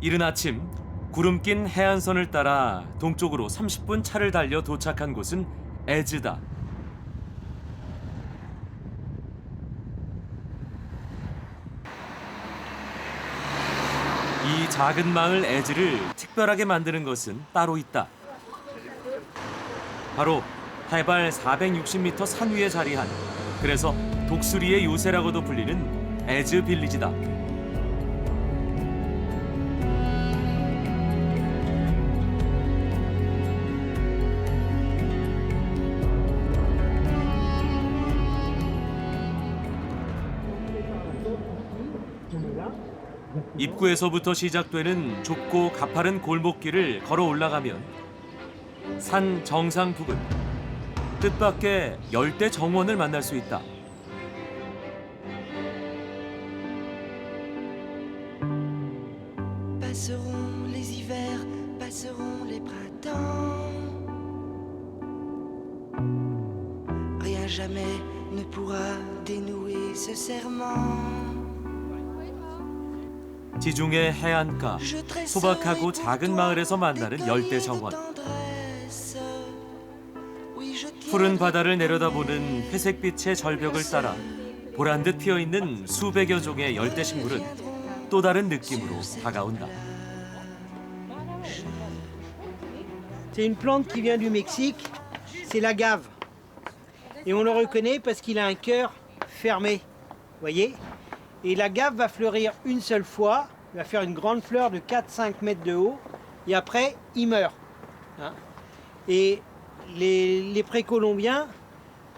이른 아침 구름 낀 해안선을 따라 동쪽으로 30분 차를 달려 도착한 곳은 에즈다. 이 작은 마을 에즈를 특별하게 만드는 것은 따로 있다. 바로 해발 460m 산 위에 자리한 그래서 독수리의 요새라고도 불리는 에즈 빌리지다. 입구에서부터 시작되는 좁고 가파른 골목길을 걸어 올라가면 산 정상 부근 뜻밖의 열대 정원을 만날 수 있다. Ne pourra dénouer ce serment. 지중해 해안가 소박하고 작은 마을에서 만나는 열대 정원. 푸른 바다를 내려다보는 회색빛의 절벽을 따라 보란 듯 피어 있는 수백여 종의 열대 식물은 또 다른 느낌으로 다가온다. C'est une plante qui vient du Mexique, c'est l'agave. Et on le reconnaît parce qu'il a un cœur fermé, voyez Et l'agave va fleurir une seule fois, va faire une grande fleur de 4-5 mètres de haut, et après, il meurt. hein. Et les, précolombiens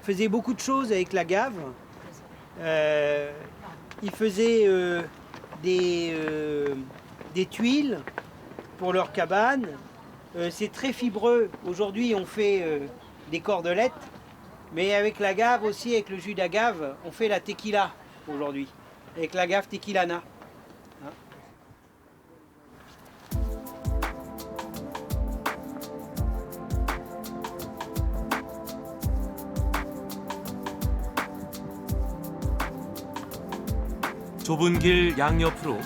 faisaient beaucoup de choses avec l'agave. Euh, ils faisaient euh, des, euh, des tuiles pour leurs cabanes, c'est très fibreux. Aujourd'hui, on fait des cordelettes, mais avec l'agave aussi, avec le jus d'agave, on fait la tequila aujourd'hui, avec l'agave tequilana. 좁은 길 양옆으로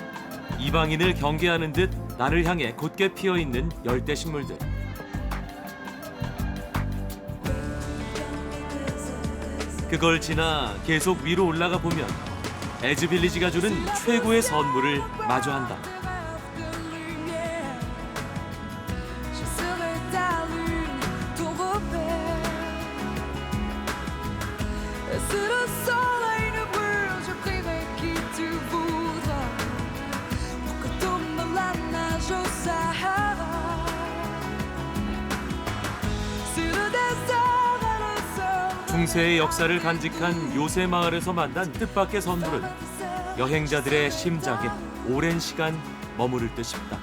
이방인을 경계하는 듯 나를 향해 곧게 피어 있는 열대 식물들. 그걸 지나 계속 위로 올라가 보면 에즈 빌리지가 주는 최고의 선물을 마주한다. 중세의 역사를 간직한 요새 마을에서 만난 뜻밖의 선물은 여행자들의 심장에 오랜 시간 머무를 듯 싶다.